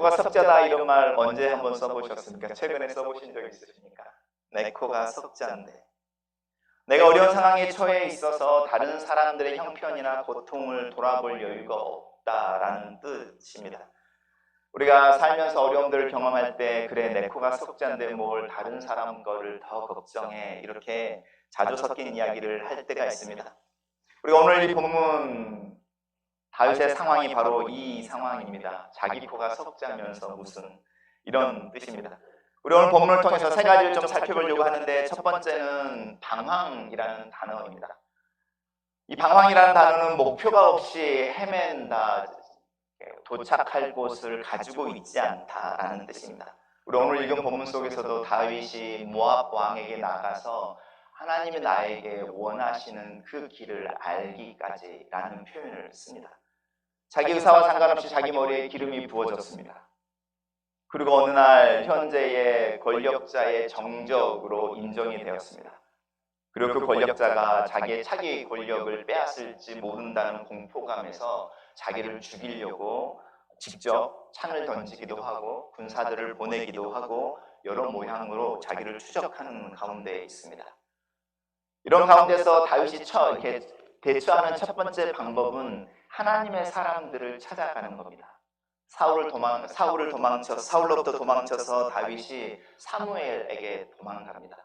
코가 석자다 이런 말 언제 한번 써보셨습니까? 최근에 써보신 적 있으십니까? 내 코가 석자인데 내가 어려운 상황에 처해 있어서 다른 사람들의 형편이나 고통을 돌아볼 여유가 없다라는 뜻입니다. 우리가 살면서 어려움들을 경험할 때 그래 내 코가 석자인데 뭘 다른 사람 거를 더 걱정해 이렇게 자주 섞인 이야기를 할 때가 있습니다. 우리가 오늘 이 본문 다윗의 상황이 바로 이 상황입니다. 자기 코가 석자면서 무슨 이런 뜻입니다. 우리 오늘 본문을 통해서 세 가지를 좀 살펴보려고 하는데 첫 번째는 방황이라는 단어입니다. 이 방황이라는 단어는 목표가 없이 헤맨다, 도착할 곳을 가지고 있지 않다라는 뜻입니다. 우리 오늘 읽은 본문 속에서도 다윗이 모압 왕에게 나가서 하나님이 나에게 원하시는 그 길을 알기까지라는 표현을 씁니다. 자기 의사와 상관없이 자기 머리에 기름이 부어졌습니다. 그리고 어느 날 현재의 권력자의 정적으로 인정이 되었습니다. 그리고 그 권력자가 자기의 차기 권력을 빼앗을지 모른다는 공포감에서 자기를 죽이려고 직접 창을 던지기도 하고 군사들을 보내기도 하고 여러 모양으로 자기를 추적하는 가운데 있습니다. 이런 가운데서 다윗이 처 이렇게 대처하는 첫 번째 방법은 하나님의 사람들을 찾아가는 겁니다. 사울을 도망 사울을 도망쳐 사울로부터 도망쳐서 다윗이 사무엘에게 도망갑니다.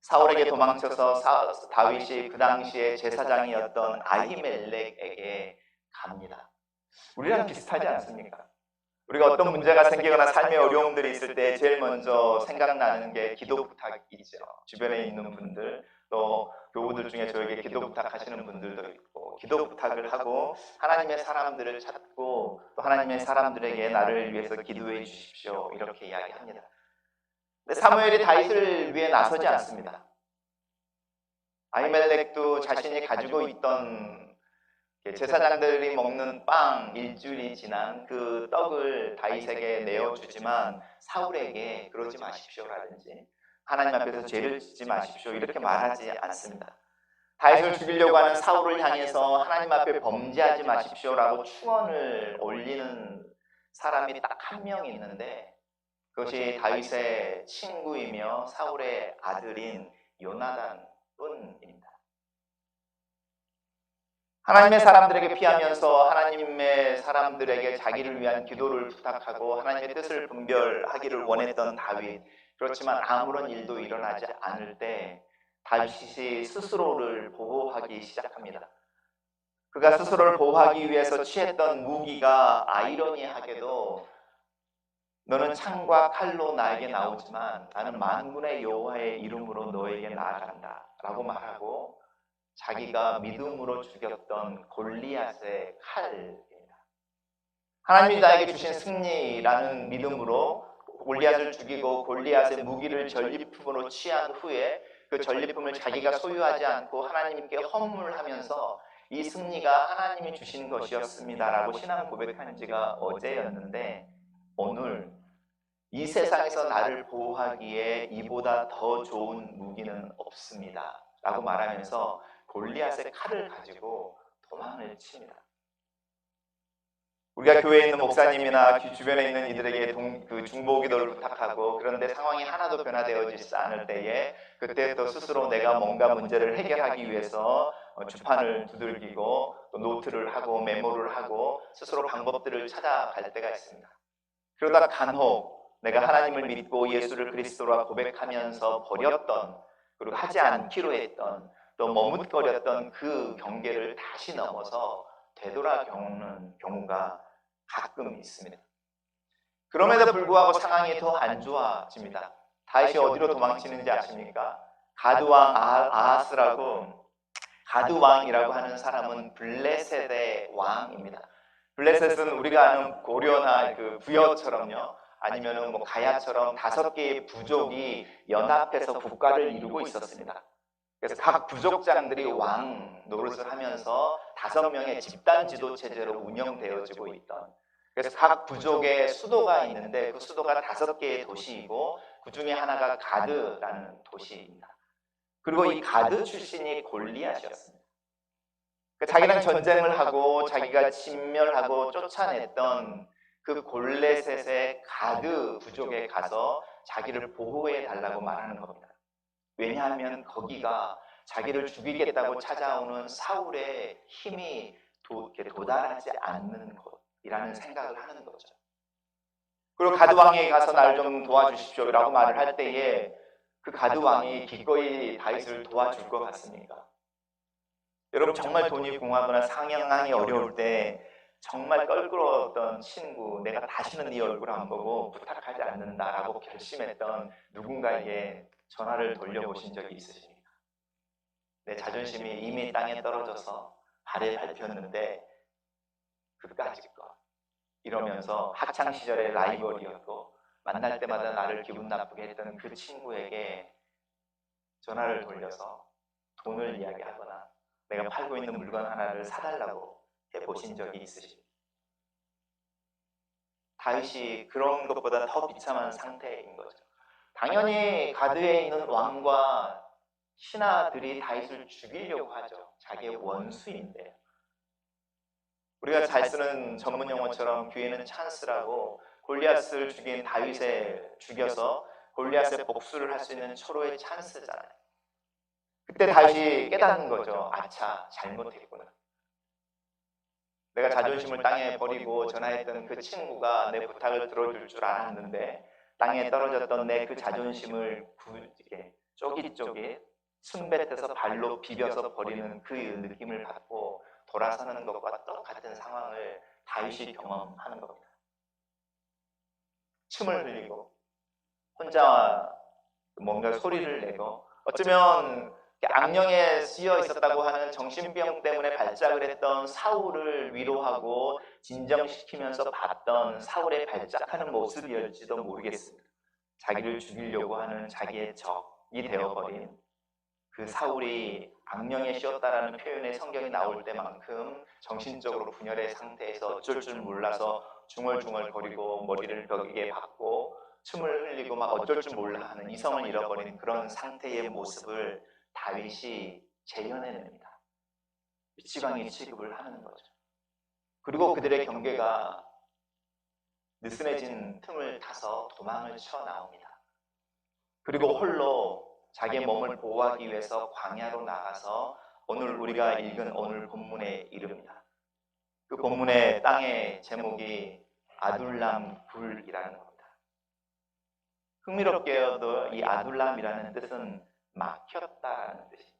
사울에게 도망쳐서 사, 다윗이 그 당시에 제사장이었던 아히멜렉에게 갑니다. 우리랑 비슷하지 않습니까? 우리가 어떤 문제가 생기거나 삶의 어려움들이 있을 때 제일 먼저 생각나는 게 기도 부탁이죠. 주변에 있는 분들 또 교우들 중에 저에게 기도 부탁하시는 분들도 있고 기도 부탁을 하고 하나님의 사람들을 찾고 또 하나님의 사람들에게 나를 위해서 기도해 주십시오 이렇게 이야기합니다. 근데 사무엘이 다윗을 위해 나서지 않습니다. 아히멜렉도 자신이 가지고 있던 제사장들이 먹는 빵 일주일이 지난 그 떡을 다윗에게 내어주지만 사울에게 그러지 마십시오라든지 하나님 앞에서 죄를 짓지 마십시오 이렇게 말하지 않습니다. 다윗을 죽이려고 하는 사울을 향해서 하나님 앞에 범죄하지 마십시오라고 축원을 올리는 사람이 딱 한 명 있는데 그것이 다윗의 친구이며 사울의 아들인 요나단 뿐입니다. 하나님의 사람들에게 피하면서 하나님의 사람들에게 자기를 위한 기도를 부탁하고 하나님의 뜻을 분별하기를 원했던 다윗. 그렇지만 아무런 일도 일어나지 않을 때 다윗이 스스로를 보호하기 시작합니다. 그가 스스로를 보호하기 위해서 취했던 무기가 아이러니하게도 너는 창과 칼로 나에게 나오지만 나는 만군의 여호와의 이름으로 너에게 나아간다라고 말하고 자기가 믿음으로 죽였던 골리앗의 칼입니다. 하나님이 나에게 주신 승리라는 믿음으로 골리앗을 죽이고 골리앗의 무기를 전리품으로 취한 후에 그 전리품을 자기가 소유하지 않고 하나님께 헌물하면서 이 승리가 하나님이 주신 것이었습니다라고 신앙 고백한 지가 어제였는데 오늘 이 세상에서 나를 보호하기에 이보다 더 좋은 무기는 없습니다. 라고 말하면서 골리앗의 칼을 가지고 도망을 칩니다. 우리가 교회에 있는 목사님이나 주변에 있는 이들에게 동, 그 중보 기도를 부탁하고 그런데 상황이 하나도 변화되어지지 않을 때에 그때 또 스스로 내가 뭔가 문제를 해결하기 위해서 어, 주판을 두들기고 또 노트를 하고 메모를 하고 스스로 방법들을 찾아갈 때가 있습니다. 그러다 간혹 내가 하나님을 믿고 예수를 그리스도라 고백하면서 버렸던 그리고 하지 않기로 했던 또 머뭇거렸던 그 경계를 다시 넘어서 되돌아 겪는 경우가 가끔 있습니다. 그럼에도 불구하고 상황이 더 안 좋아집니다. 다윗이 어디로 도망치는지 아십니까? 가드왕 아하스라고 가드왕이라고 하는 사람은 블레셋의 왕입니다. 블레셋은 우리가 아는 고려나 그 부여처럼요. 아니면은 뭐 가야처럼 다섯 개의 부족이 연합해서 국가를 이루고 있었습니다. 그래서 각 부족장들이 왕 노릇을 하면서 다섯 명의 집단 지도 체제로 운영되어지고 있던 그래서 각 부족의 수도가 있는데 그 수도가 다섯 개의 도시이고 그 중에 하나가 가드라는 도시입니다. 그리고 이 가드 출신이 골리앗이었습니다. 그러니까 자기랑 전쟁을 하고 자기가 진멸하고 쫓아냈던 그 골레셋의 가드 부족에 가서 자기를 보호해 달라고 말하는 겁니다. 왜냐하면 거기가 자기를 죽이겠다고 찾아오는 사울의 힘이 도, 도달하지 않는 곳이라는 생각을 하는 거죠. 그리고 가드 왕에게 가서 날 좀 도와주십시오라고 말을 할 때에 그 가드 왕이 기꺼이 다윗을 도와줄 것 같습니까? 여러분 정말 돈이 궁하거나 상향하기 어려울 때 정말 껄끄러웠던 친구, 내가 다시는 네 얼굴 안 보고 부탁하지 않는다라고 결심했던 누군가에게 전화를 돌려보신 적이 있으십니까? 내 자존심이 이미 땅에 떨어져서 발에 밟혔는데 그까짓거 이러면서 학창 시절의 라이벌이었고 만날 때마다 나를 기분 나쁘게 했던 그 친구에게 전화를 돌려서 돈을 이야기하거나 내가 팔고 있는 물건 하나를 사달라고 해보신 적이 있으십니까? 다윗이 그런 것보다 더 비참한 상태인 거죠. 당연히 가드에 있는 왕과 신하들이 다윗을 죽이려고 하죠. 자기의 원수인데. 우리가 잘 쓰는 전문 용어처럼 기회는 찬스라고 골리앗을 죽인 다윗에 죽여서 골리앗의 복수를 할 수 있는 초로의 찬스잖아요. 그때 다윗이 깨닫는 거죠. 아차, 잘못했구나. 내가 자존심을 땅에 버리고 전화했던 그 친구가 내 부탁을 들어줄 줄 알았는데 땅에 떨어졌던 내 그 자존심을 굳게 쪼깃쪼깃 순뱃에서 발로 비벼서 버리는 그 느낌을 받고 돌아서는 것과 똑같은 상황을 다윗이 경험하는 겁니다. 침을 흘리고 혼자 뭔가 소리를 내고 어쩌면 악령에 쓰여 있었다고 하는 정신병 때문에 발작을 했던 사울을 위로하고 진정시키면서 봤던 사울의 발작하는 모습이었지도 모르겠습니다. 자기를 죽이려고 하는 자기의 적이 되어버린 그 사울이 악령에 씌었다라는 표현의 성경이 나올 때만큼 정신적으로 분열의 상태에서 어쩔 줄 몰라서 중얼중얼 거리고 머리를 벽에 박고 춤을 흘리고 막 어쩔 줄 몰라 하는 이성을 잃어버린 그런 상태의 모습을 다윗이 재현해냅니다. 미치광이 취급을 하는 거죠. 그리고 그들의 경계가 느슨해진 틈을 타서 도망을 쳐 나옵니다. 그리고 홀로 자기의 몸을 보호하기 위해서 광야로 나가서 오늘 우리가 읽은 오늘 본문에 이릅니다. 그 본문의 땅의 제목이 아둘람 굴이라는 겁니다. 흥미롭게도 이 아둘람이라는 뜻은 막혔다는 뜻입니다.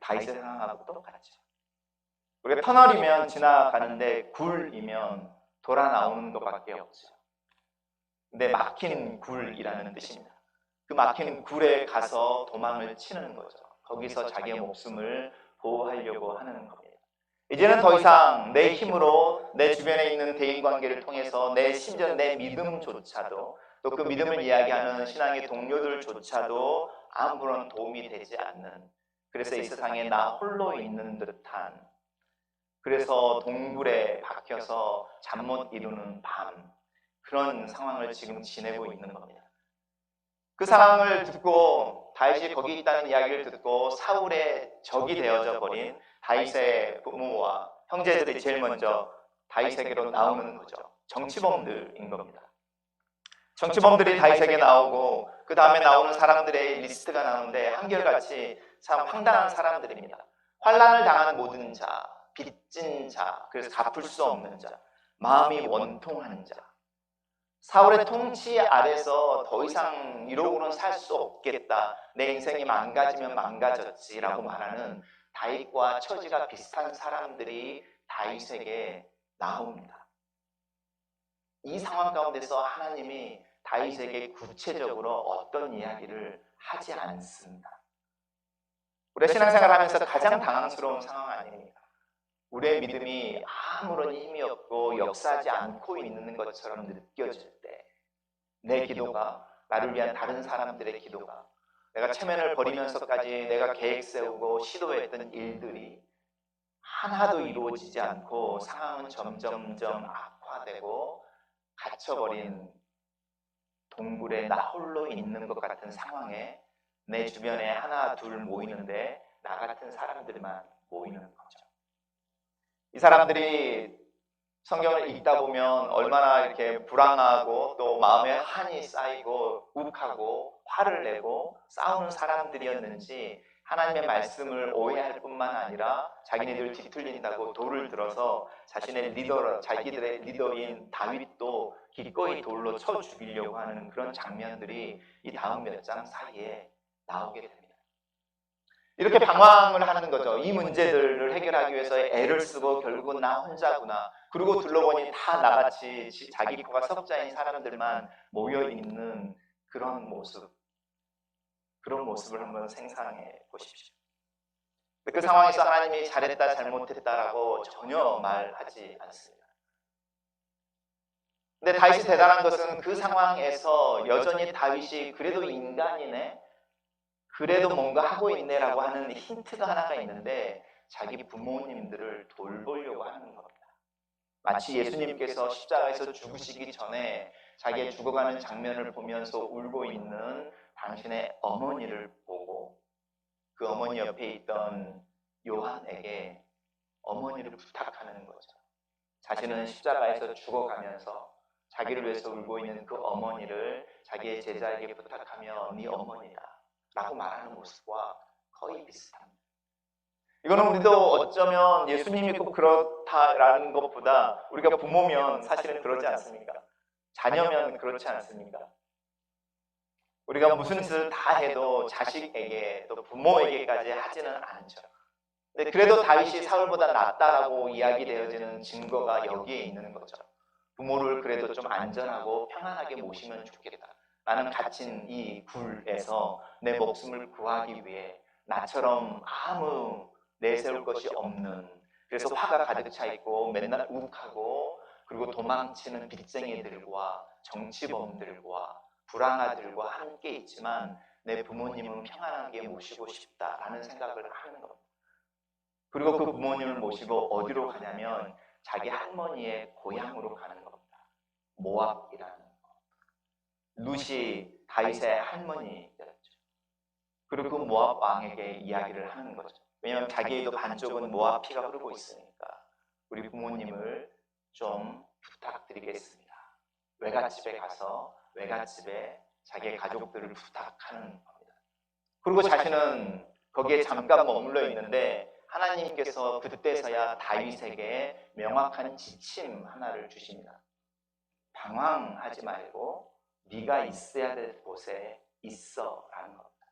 다윗의 상황하고 똑같죠. 우리가 터널이면 지나가는데 굴이면 돌아 나오는 것밖에 없죠. 근데 막힌 굴이라는 뜻입니다. 그 막힌 굴에 가서 도망을 치는 거죠. 거기서 자기의 목숨을 보호하려고 하는 겁니다. 이제는 더 이상 내 힘으로 내 주변에 있는 대인 관계를 통해서 내 심지어 내 믿음조차도 또 그 믿음을 이야기하는 신앙의 동료들조차도 아무런 도움이 되지 않는 그래서 이 세상에 나 홀로 있는 듯한 그래서 동굴에 박혀서 잠 못 이루는 밤 그런 상황을 지금 지내고 있는 겁니다. 그 상황을 듣고 다윗이 거기 있다는 이야기를 듣고 사울의 적이 되어져 버린 다윗의 부모와 형제들이 제일 먼저 다윗에게로 나오는 거죠. 정치범들인 겁니다. 정치범들이 다윗에게 나오고 그 다음에 나오는 사람들의 리스트가 나오는데 한결같이 참 황당한 사람들입니다. 환란을 당한 모든 자, 빚진 자, 그래서 갚을 수 없는 자, 마음이 원통한 자. 사울의 통치 아래서 더 이상 이러고는 살 수 없겠다. 내 인생이 망가지면 망가졌지라고 말하는 다윗과 처지가 비슷한 사람들이 다윗에게 나옵니다. 이 상황 가운데서 하나님이 다윗에게 구체적으로 어떤 이야기를 하지 않습니다. 우리 신앙생활 하면서 가장 당황스러운 상황 아닙니까? 우리의 믿음이 아무런 힘이 없고 역사하지 않고 있는 것처럼 느껴질 때, 내 기도가, 나를 위한 다른 사람들의 기도가, 내가 체면을 버리면서까지 내가 계획 세우고 시도했던 일들이 하나도 이루어지지 않고 상황은 점점점 악화되고 갇혀버린 동굴에 나 홀로 있는 것 같은 상황에 내 주변에 하나 둘 모이는데 나 같은 사람들만 모이는 거죠. 이 사람들이 성경을 읽다 보면 얼마나 이렇게 불안하고 또 마음에 한이 쌓이고 욱하고 화를 내고 싸우는 사람들이었는지 하나님의 말씀을 오해할 뿐만 아니라 자기네들 뒤틀린다고 돌을 들어서 자신의 리더, 자기들의 리더인 다윗도 기꺼이 돌로 쳐 죽이려고 하는 그런 장면들이 이 다음 몇 장 사이에 나오게 됩니다. 이렇게 방황을 하는 거죠. 이 문제들을 해결하기 위해서 애를 쓰고 결국은 나 혼자구나. 그리고 둘러보니 다 나같이 지- 자기 거가 석자인 사람들만 모여 있는 그런 모습. 그런 모습을 한번 생각해 보십시오. 그 상황에서 하나님이 잘했다, 잘못했다라고 전혀 말하지 않습니다. 근데 다윗이 대단한 것은 그 상황에서 여전히 다윗이 그래도 인간이네, 그래도 뭔가 하고 있네라고 하는 힌트가 하나가 있는데 자기 부모님들을 돌보려고 하는 겁니다. 마치 예수님께서 십자가에서 죽으시기 전에 자기의 죽어가는 장면을 보면서 울고 있는 당신의 어머니를 보고 그 어머니 옆에 있던 요한에게 어머니를 부탁하는 거죠. 자신은 십자가에서 죽어가면서 자기를 위해서 울고 있는 그 어머니를 자기의 제자에게 부탁하며 네 어머니다 라고 말하는 모습과 거의 비슷합니다. 이거는 우리도 어쩌면 예수님이 꼭 그렇다라는 것보다 우리가 부모면 사실은 그러지 않습니까? 자녀면 그렇지 않습니까? 우리가 무슨 짓을 다 해도 자식에게 또 부모에게까지 하지는 않죠. 근데 그래도 다윗이 사울보다 낫다라고 이야기되어지는 증거가 여기에 있는 거죠. 부모를 그래도 좀 안전하고 평안하게 모시면 좋겠다. 나는 갇힌 이 굴에서 내 목숨을 구하기 위해 나처럼 아무 내세울 것이 없는 그래서 화가 가득 차 있고 맨날 욱하고 그리고 도망치는 빚쟁이들과 정치범들과 불안아들과 함께 있지만 내 부모님은 평안하게 모시고 싶다라는 생각을 하는 겁니다. 그리고 그 부모님을 모시고 어디로 가냐면 자기 할머니의 고향으로 가는 겁니다. 모압이라는 거. 루시 다윗의 할머니였죠. 그리고 그 모압 왕에게 이야기를 하는 거죠. 왜냐하면 자기도 반쪽은 모압 피가 흐르고 있으니까 우리 부모님을 좀 부탁드리겠습니다. 외갓집에 가서 외갓집에 자기의 가족들을 부탁하는 겁니다. 그리고 자신은 거기에 잠깐 머물러 있는데 하나님께서 그때서야 다윗에게 명확한 지침 하나를 주십니다. 방황하지 말고 네가 있어야 될 곳에 있어라는 겁니다.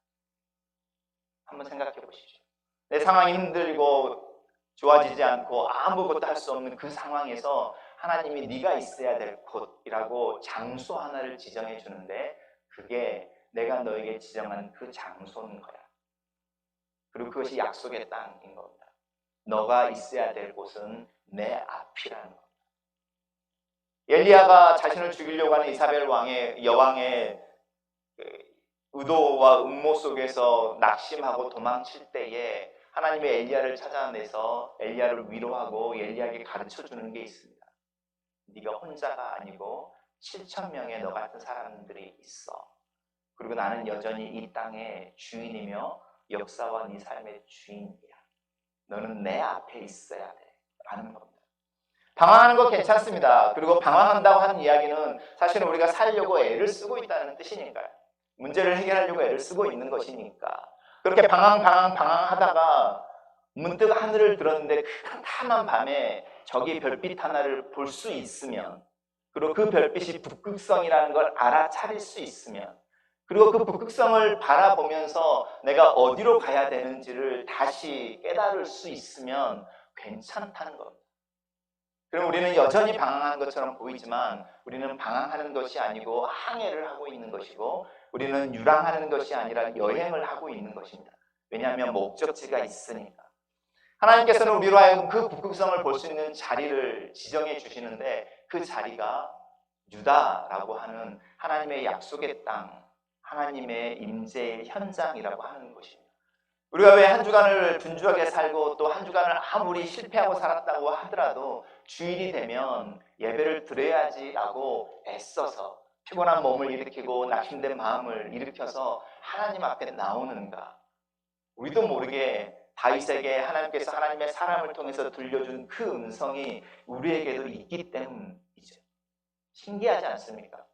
한번 생각해 보십시오. 내 상황이 힘들고 좋아지지 않고 아무것도 할 수 없는 그 상황에서 하나님이 네가 있어야 될 곳이라고 장소 하나를 지정해 주는데 그게 내가 너에게 지정한 그 장소인 거야. 그리고 그것이 약속의 땅인 겁니다. 너가 있어야 될 곳은 내 앞이라는 겁니다. 엘리야가 자신을 죽이려고 하는 이사벨 왕의 여왕의 그 의도와 음모 속에서 낙심하고 도망칠 때에 하나님의 엘리야를 찾아내서 엘리야를 위로하고 엘리야에게 가르쳐 주는 게 있습니다. 네가 혼자가 아니고 7천 명의 너 같은 사람들이 있어. 그리고 나는 여전히 이 땅의 주인이며 역사와 네 삶의 주인이야. 너는 내 앞에 있어야 돼. 라는 겁니다. 방황하는 거 괜찮습니다. 그리고 방황한다고 하는 이야기는 사실은 우리가 살려고 애를 쓰고 있다는 뜻이니까요. 문제를 해결하려고 애를 쓰고 있는 것이니까. 그렇게 방황, 방황, 방황하다가 문득 하늘을 들었는데 큰 까만 밤에 저기 별빛 하나를 볼 수 있으면 그리고 그 별빛이 북극성이라는 걸 알아차릴 수 있으면 그리고 그 북극성을 바라보면서 내가 어디로 가야 되는지를 다시 깨달을 수 있으면 괜찮다는 겁니다. 그럼 우리는 여전히 방황한 것처럼 보이지만 우리는 방황하는 것이 아니고 항해를 하고 있는 것이고 우리는 유랑하는 것이 아니라 여행을 하고 있는 것입니다. 왜냐하면 목적지가 있으니까. 하나님께서는 우리로 하여금 그 북극성을 볼 수 있는 자리를 지정해 주시는데 그 자리가 유다라고 하는 하나님의 약속의 땅, 하나님의 임재의 현장이라고 하는 것입니다. 우리가 왜 한 주간을 분주하게 살고 또 한 주간을 아무리 실패하고 살았다고 하더라도 주일이 되면 예배를 드려야지라고 애써서 피곤한 몸을 일으키고 낙심된 마음을 일으켜서 하나님 앞에 나오는가? 우리도 모르게 다윗에게 하나님께서 하나님의 사람을 통해서 들려준 그 음성이 우리에게도 있기 때문이죠. 신기하지 않습니까?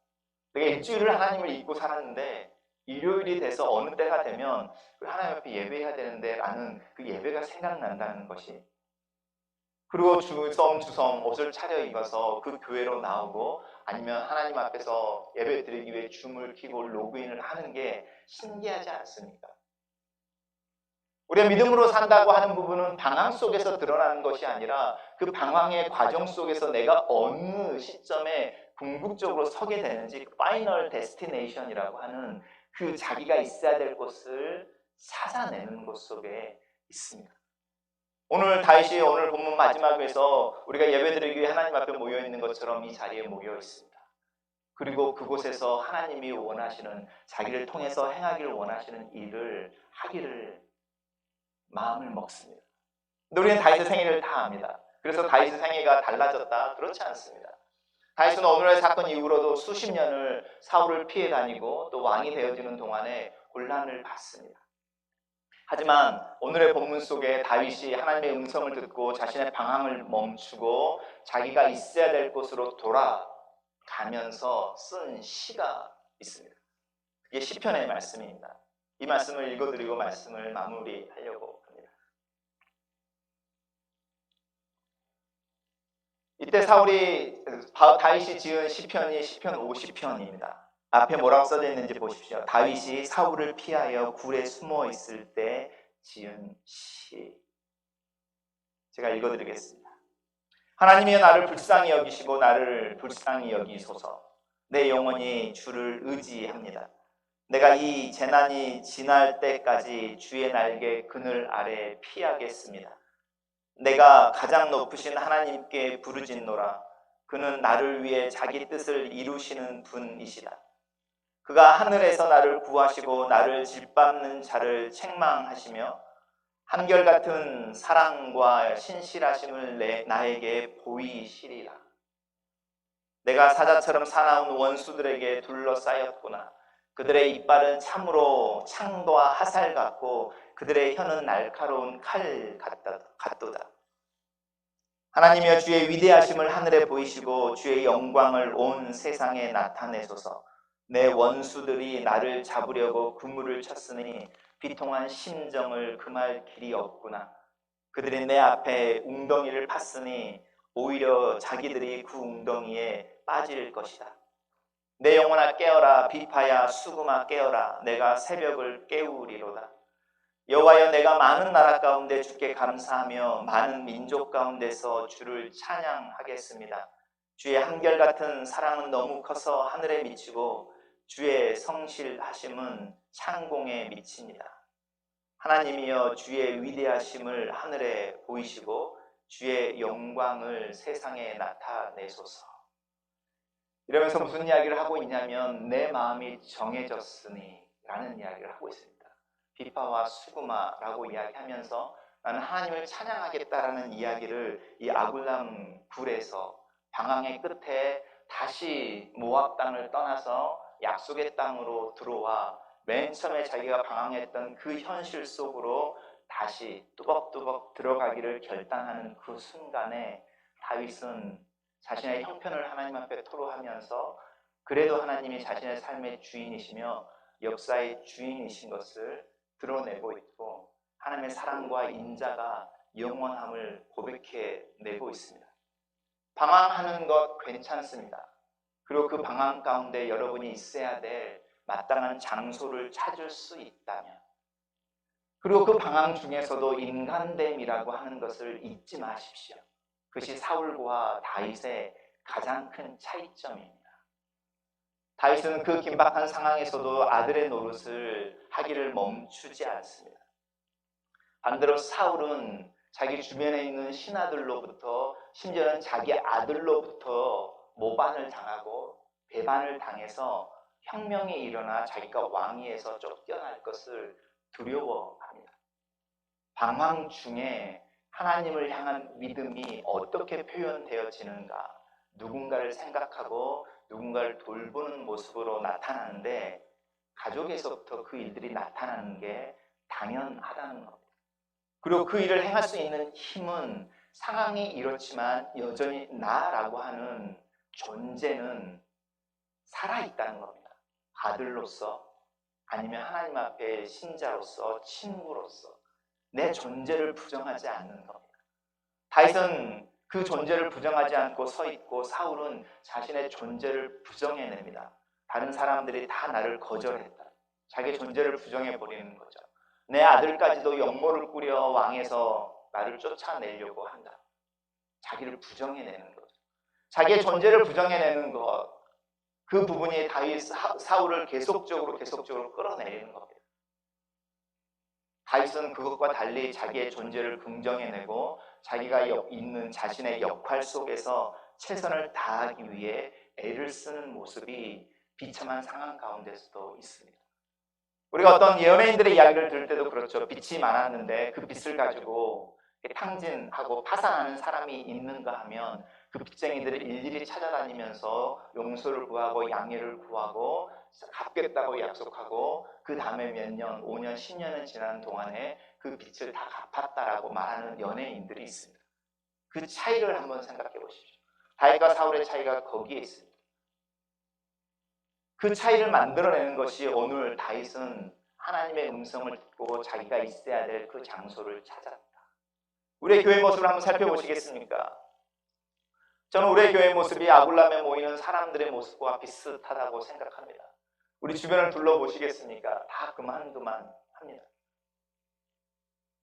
내가 일주일을 하나님을 잊고 살았는데 일요일이 돼서 어느 때가 되면 하나님 앞에 예배해야 되는데 라는 그 예배가 생각난다는 것이 그리고 주섬 주섬 옷을 차려 입어서 그 교회로 나오고 아니면 하나님 앞에서 예배 드리기 위해 줌을 키고 로그인을 하는 게 신기하지 않습니까? 우리가 믿음으로 산다고 하는 부분은 방황 속에서 드러나는 것이 아니라 그 방황의 과정 속에서 내가 어느 시점에 궁극적으로 서게 되는지 그 파이널 데스티네이션이라고 하는 그 자기가 있어야 될 곳을 찾아내는 곳 속에 있습니다. 오늘 다윗이 오늘 본문 마지막에서 우리가 예배드리기 위해 하나님 앞에 모여 있는 것처럼 이 자리에 모여 있습니다. 그리고 그곳에서 하나님이 원하시는 자기를 통해서 행하기를 원하시는 일을 하기를 마음을 먹습니다. 근데 우리는 다윗의 생애를 다 압니다. 그래서 다윗의 생애가 달라졌다 그렇지 않습니다. 다윗은 오늘의 사건 이후로도 수십 년을 사울을 피해 다니고 또 왕이 되어지는 동안에 곤란을 받습니다. 하지만 오늘의 본문 속에 다윗이 하나님의 음성을 듣고 자신의 방황을 멈추고 자기가 있어야 될 곳으로 돌아가면서 쓴 시가 있습니다. 그게 시편의 말씀입니다. 이 말씀을 읽어드리고 말씀을 마무리하려고 합니다. 이때 사울이 다윗이 지은 시편이 시편 50편입니다. 앞에 뭐라고 써져 있는지 보십시오. 다윗이 사울을 피하여 굴에 숨어 있을 때 지은 시. 제가 읽어드리겠습니다. 하나님이 나를 불쌍히 여기시고 나를 불쌍히 여기소서. 내 영혼이 주를 의지합니다. 내가 이 재난이 지날 때까지 주의 날개 그늘 아래 피하겠습니다. 내가 가장 높으신 하나님께 부르짖노라. 그는 나를 위해 자기 뜻을 이루시는 분이시다. 그가 하늘에서 나를 구하시고 나를 짓밟는 자를 책망하시며 한결같은 사랑과 신실하심을 내, 나에게 보이시리라. 내가 사자처럼 사나운 원수들에게 둘러싸였구나. 그들의 이빨은 참으로 창과 화살 같고 그들의 혀는 날카로운 칼 같도다. 하나님이여 주의 위대하심을 하늘에 보이시고 주의 영광을 온 세상에 나타내소서. 내 원수들이 나를 잡으려고 그물을 쳤으니 비통한 심정을 금할 길이 없구나. 그들이 내 앞에 웅덩이를 팠으니 오히려 자기들이 그 웅덩이에 빠질 것이다. 내 영혼아 깨어라 비파야 수금아 깨어라 내가 새벽을 깨우리로다. 여호와여 내가 많은 나라 가운데 주께 감사하며 많은 민족 가운데서 주를 찬양하겠습니다. 주의 한결같은 사랑은 너무 커서 하늘에 미치고 주의 성실하심은 창공에 미칩니다. 하나님이여 주의 위대하심을 하늘에 보이시고 주의 영광을 세상에 나타내소서. 이러면서 무슨 이야기를 하고 있냐면 내 마음이 정해졌으니 라는 이야기를 하고 있습니다. 비파와 수구마라고 이야기하면서 나는 하나님을 찬양하겠다라는 이야기를 이 아굴람 굴에서 방황의 끝에 다시 모압 땅을 떠나서 약속의 땅으로 들어와 맨 처음에 자기가 방황했던 그 현실 속으로 다시 뚜벅뚜벅 들어가기를 결단하는 그 순간에 다윗은 자신의 형편을 하나님 앞에 토로하면서 그래도 하나님이 자신의 삶의 주인이시며 역사의 주인이신 것을 드러내고 있고 하나님의 사랑과 인자가 영원함을 고백해 내고 있습니다. 방황하는 것 괜찮습니다. 그리고 그 방황 가운데 여러분이 있어야 될 마땅한 장소를 찾을 수 있다면 그리고 그 방황 중에서도 인간됨이라고 하는 것을 잊지 마십시오. 그것이 사울과 다윗의 가장 큰 차이점입니다. 다윗은 그 긴박한 상황에서도 아들의 노릇을 하기를 멈추지 않습니다. 반대로 사울은 자기 주변에 있는 신하들로부터 심지어는 자기 아들로부터 모반을 당하고 배반을 당해서 혁명이 일어나 자기가 왕위에서 쫓겨날 것을 두려워합니다. 방황 중에 하나님을 향한 믿음이 어떻게 표현되어지는가? 누군가를 생각하고 누군가를 돌보는 모습으로 나타나는데 가족에서부터 그 일들이 나타나는 게 당연하다는 겁니다. 그리고 그 일을 행할 수 있는 힘은 상황이 이렇지만 여전히 나라고 하는 존재는 살아있다는 겁니다. 아들로서 아니면 하나님 앞에 신자로서 친구로서 내 존재를 부정하지 않는 겁니다. 다윗은 그 존재를 부정하지 않고 서 있고 사울은 자신의 존재를 부정해냅니다. 다른 사람들이 다 나를 거절했다. 자기 존재를 부정해 버리는 거죠. 내 아들까지도 역모를 꾸려 왕에서 나를 쫓아내려고 한다. 자기를 부정해내는 거죠. 자기의 존재를 부정해내는 것, 그 부분이 다윗 사- 사울을 계속적으로 계속적으로 끌어내리는 겁니다. 다윗은 그것과 달리 자기의 존재를 긍정해내고 자기가 역- 있는 자신의 역할 속에서 최선을 다하기 위해 애를 쓰는 모습이 비참한 상황 가운데서도 있습니다. 우리가 어떤 연예인들의 이야기를 들을 때도 그렇죠. 빛이 많았는데 그 빛을 가지고 탕진하고 파산하는 사람이 있는가 하면 그 빚쟁이들을 일일이 찾아다니면서 용서를 구하고 양해를 구하고 갚겠다고 약속하고 그 다음에 몇 년, 5년, 10년을 지난 동안에 그 빚을 다 갚았다라고 말하는 연예인들이 있습니다. 그 차이를 한번 생각해 보십시오. 다윗과 사울의 차이가 거기에 있습니다. 그 차이를 만들어내는 것이 오늘 다윗은 하나님의 음성을 듣고 자기가 있어야 될 그 장소를 찾았다. 우리의 교회 모습을 한번 살펴보시겠습니까? 저는 우리의 교회 모습이 아굴람에 모이는 사람들의 모습과 비슷하다고 생각합니다. 우리 주변을 둘러보시겠습니까? 다 그만 그만 합니다.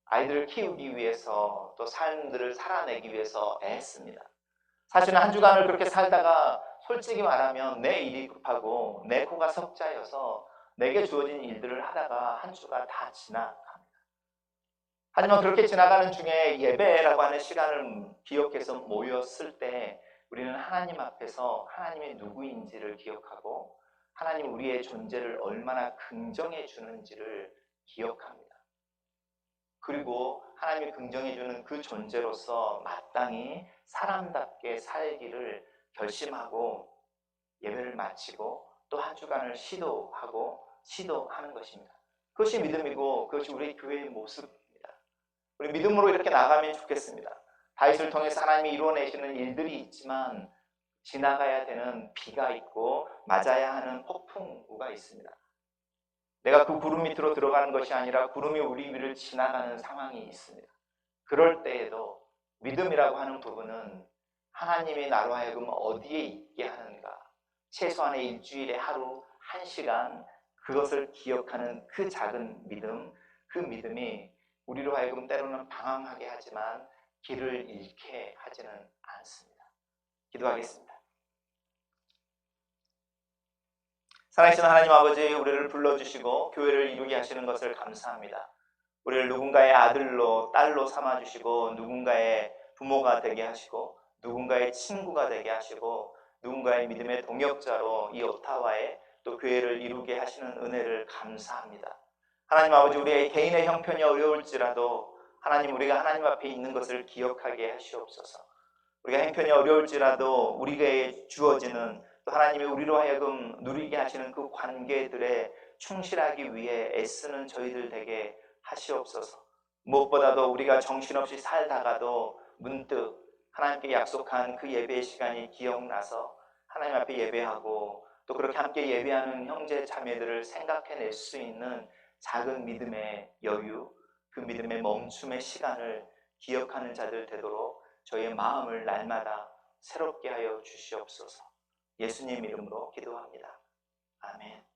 아이들을 키우기 위해서 또 삶들을 살아내기 위해서 애씁니다. 사실은 한 주간을 그렇게 살다가 솔직히 말하면 내 일이 급하고 내 코가 석자여서 내게 주어진 일들을 하다가 한 주가 다 지나갑니다. 하지만 그렇게 지나가는 중에 예배라고 하는 시간을 기억해서 모였을 때 우리는 하나님 앞에서 하나님이 누구인지를 기억하고 하나님 우리의 존재를 얼마나 긍정해 주는지를 기억합니다. 그리고 하나님이 긍정해 주는 그 존재로서 마땅히 사람답게 살기를 결심하고 예배를 마치고 또 한 주간을 시도하고 시도하는 것입니다. 그것이 믿음이고 그것이 우리 교회의 모습입니다. 우리 믿음으로 이렇게 나가면 좋겠습니다. 다윗을 통해서 하나님이 이루어내시는 일들이 있지만 지나가야 되는 비가 있고 맞아야 하는 폭풍우가 있습니다. 내가 그 구름 밑으로 들어가는 것이 아니라 구름이 우리 위를 지나가는 상황이 있습니다. 그럴 때에도 믿음이라고 하는 부분은 하나님이 나로 하여금 어디에 있게 하는가 최소한의 일주일에 하루 한 시간 그것을 기억하는 그 작은 믿음 그 믿음이 우리로 하여금 때로는 방황하게 하지만 길을 잃게 하지는 않습니다. 기도하겠습니다. 살아계신 하나님 아버지 우리를 불러주시고 교회를 이루게 하시는 것을 감사합니다. 우리를 누군가의 아들로 딸로 삼아주시고 누군가의 부모가 되게 하시고 누군가의 친구가 되게 하시고 누군가의 믿음의 동역자로 이 오타와에 또 교회를 이루게 하시는 은혜를 감사합니다. 하나님 아버지 우리의 개인의 형편이 어려울지라도 하나님 우리가 하나님 앞에 있는 것을 기억하게 하시옵소서. 우리가 형편이 어려울지라도 우리에게 주어지는 또 하나님이 우리로 하여금 누리게 하시는 그 관계들에 충실하기 위해 애쓰는 저희들 되게 하시옵소서. 무엇보다도 우리가 정신없이 살다가도 문득 하나님께 약속한 그 예배의 시간이 기억나서 하나님 앞에 예배하고 또 그렇게 함께 예배하는 형제 자매들을 생각해낼 수 있는 작은 믿음의 여유, 그 믿음의 멈춤의 시간을 기억하는 자들 되도록 저희의 마음을 날마다 새롭게 하여 주시옵소서. 예수님 이름으로 기도합니다. 아멘.